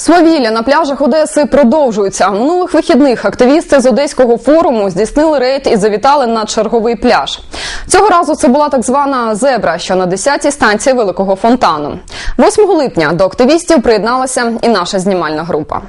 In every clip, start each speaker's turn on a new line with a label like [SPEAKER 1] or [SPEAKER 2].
[SPEAKER 1] Свавілля на пляжах Одеси продовжуються. Минулих вихідних активісти з одеського форуму здійснили рейд і завітали на черговий пляж. Цього разу це була так звана зебра, що на 10-й станції великого фонтану. 8 липня до активістів приєдналася і наша знімальна група.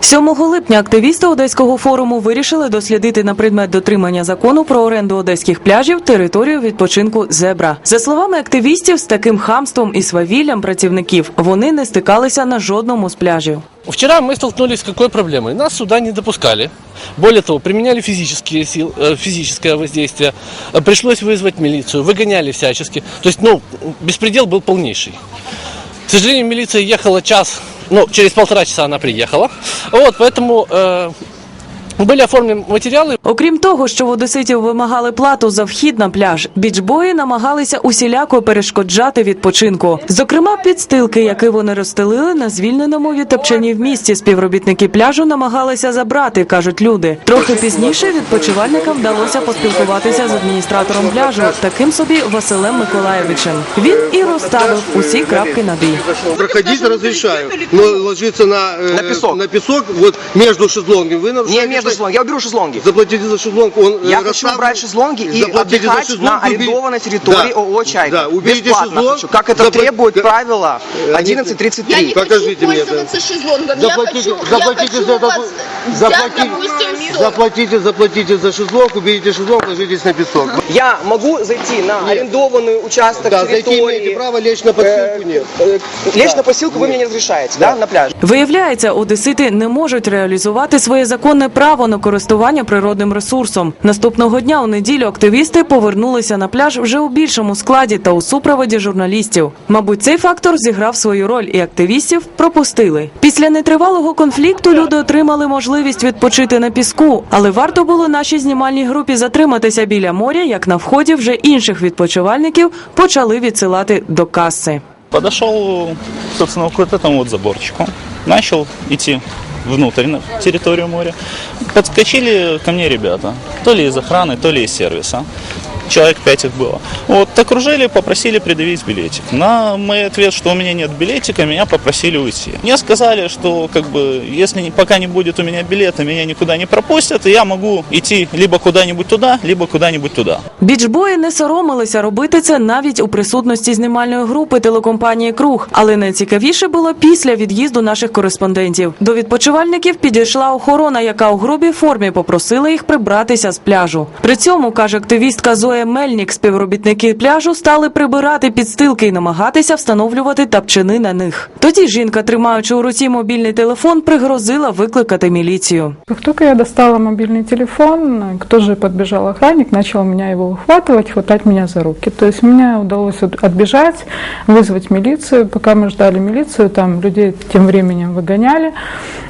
[SPEAKER 2] 7 липня активісти Одеського форуму вирішили дослідити на предмет дотримання закону про оренду одеських пляжів територію відпочинку зебра. За словами активістів, з таким хамством і свавіллям працівників вони не стикалися на жодному з пляжів.
[SPEAKER 3] Вчера мы столкнулись с какой проблемой? Нас сюда не допускали. Более того, применяли физические сил, э, физическое воздействие. Э, Пришлось вызвать милицию, выгоняли всячески. То есть, ну, беспредел был полнейший. К сожалению, милиция ехала час, ну, через полтора часа она приехала. Вот, поэтому э, были оформлены материалы,
[SPEAKER 2] Окрім того, що в одеситів вимагали плату за вхід на пляж, бічбої намагалися усіляко перешкоджати відпочинку. Зокрема, підстилки, які вони розстелили на звільненому від топчанів місці, співробітники пляжу намагалися забрати, кажуть люди. Трохи пізніше відпочивальникам вдалося поспілкуватися з адміністратором пляжу, таким собі Василем Миколаєвичем. Він і розставив усі крапки над «і».
[SPEAKER 4] Проходить разрешаю, но ложиться на, э,
[SPEAKER 5] На песок.
[SPEAKER 4] на песок, вот между шезлонгами вы
[SPEAKER 5] Не
[SPEAKER 4] нарушаете.
[SPEAKER 5] между шезлонги. Я уберу шезлонги.
[SPEAKER 4] Заплатите за шезлонг, он э,
[SPEAKER 5] Я хочу
[SPEAKER 4] расставлен.
[SPEAKER 5] убрать шезлонги и
[SPEAKER 4] Заплатите за
[SPEAKER 5] отдыхать
[SPEAKER 4] шезлонг,
[SPEAKER 5] на
[SPEAKER 4] убери-
[SPEAKER 5] арендованной территории
[SPEAKER 4] Да,
[SPEAKER 5] ООО «Чайка».
[SPEAKER 4] Да, уберите
[SPEAKER 5] Бесплатно
[SPEAKER 4] шезлонг.
[SPEAKER 5] хочу. Как это
[SPEAKER 4] запла-
[SPEAKER 5] требует
[SPEAKER 4] Ка-
[SPEAKER 5] правило
[SPEAKER 4] Э, они-
[SPEAKER 5] 11.33.
[SPEAKER 6] Я не
[SPEAKER 4] Покажите
[SPEAKER 6] хочу
[SPEAKER 4] мне это.
[SPEAKER 6] пользоваться шезлонгом.
[SPEAKER 4] Заплатите,
[SPEAKER 6] я хочу,
[SPEAKER 4] заплатите
[SPEAKER 6] я
[SPEAKER 4] за
[SPEAKER 6] хочу
[SPEAKER 4] это,
[SPEAKER 6] вас взять,
[SPEAKER 4] заплатите,
[SPEAKER 6] допустим, сто.
[SPEAKER 4] заплатите, заплатите за шезлонг, уберите шезлонг, ложитесь на песок.
[SPEAKER 5] Я могу зайти на арендованный участок
[SPEAKER 4] Да, зайти
[SPEAKER 5] территории.
[SPEAKER 4] имеете право, лечь на подстилку нет.
[SPEAKER 5] Э, Лечь на посилку вы мне не разрешаете, да, на пляж?
[SPEAKER 2] Виявляється, одесити не можуть реалізувати своє законне право на користування природним ресурсом. Наступного дня у неділю активісти повернулися на пляж вже у більшому складі та у супроводі журналістів. Мабуть, цей фактор зіграв свою роль, і активістів пропустили. Після нетривалого конфлікту люди отримали можливість відпочити на піску, але варто було нашій знімальній групі затриматися біля моря, як на вході вже інших відпочивальників почали відсилати до каси.
[SPEAKER 7] Подошел, собственно, к вот этому вот заборчику. Начал идти внутрь на территорию моря. Подскочили ко мне ребята. То ли из охраны, то ли из сервиса Человек пять их было. Вот, окружили, попросили предъявить билетик. На мой ответ, что у меня нет билетика, меня попросили уйти. Мне сказали, что как бы, если не- пока не будет у меня билета, меня никуда не пропустят, и я могу идти либо куда-нибудь туда, либо куда-нибудь туда.
[SPEAKER 2] Бічбої не соромилися робити це навіть у присутності знімальної групи телекомпанії Круг. Але найцікавіше було після від'їзду наших кореспондентів. До відпочивальників підійшла охорона, яка у грубій формі попросила їх прибратися з пляжу. При цьому каже активістка Зоя Мельник, співробітники пляжу стали прибирати підстилки і намагатися встановлювати тапчини на них. Тоді жінка, тримаючи у руці мобільний телефон, пригрозила викликати міліцію.
[SPEAKER 8] Как только я достала мобильный телефон, к тоже подбежал охранник, начал меня его выхватывать, хватать меня за руки. То есть мне удалось от- отбежать, вызвать милицию. Пока мы ждали милицию, там людей тем временем выгоняли.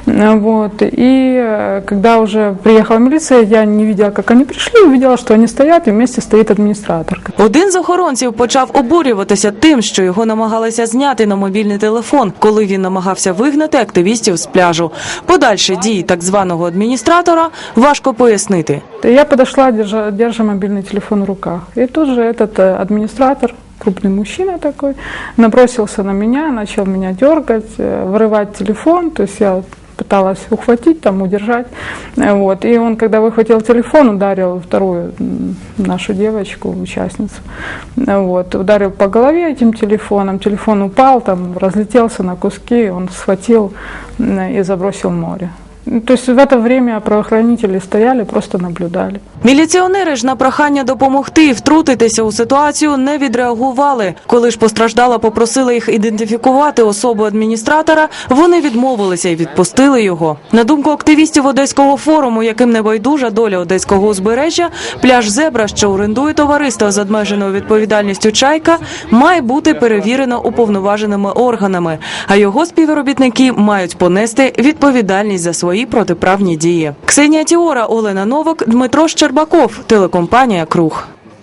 [SPEAKER 8] Э, Вот. И э, когда уже приехала милиция, я не видела, как они пришли, увидела, что они стоят, и вместе стоит администратор.
[SPEAKER 2] Один з охоронців почав обурюватися тим, що його намагалися зняти на мобільний телефон, коли він намагався вигнати активістів з пляжу. Подальші дії так званого адміністратора важко пояснити.
[SPEAKER 8] И Я подошла, держа, держа мобильный телефон в руках. И тут же этот э, администратор, крупный мужчина такой, набросился на меня, начал меня дергать, э, вырывать телефон. То есть я вот пыталась ухватить, там, удержать. Вот. И он, когда выхватил телефон, ударил вторую нашу девочку, участницу. Вот. Ударил по голове этим телефоном. Телефон упал, там, разлетелся на куски. Он схватил и забросил в море. Ну, То есть в это время правоохранители стояли, просто наблюдали.
[SPEAKER 2] Міліціонери ж на прохання допомогти і втрутитися у ситуацію не відреагували. Коли ж постраждала попросила їх ідентифікувати особу адміністратора, вони відмовилися і відпустили його. На думку активістів одеського форуму, яким не байдужа доля одеського узбережжя, пляж зебра, що орендує товариство з обмеженою відповідальністю чайка, має бути перевірено уповноваженими органами, а його співробітники мають понести відповідальність за свої протиправні дії. Ксенія Тіора, Олена Новак, Дмитро Щербаков, телекомпанія Круг.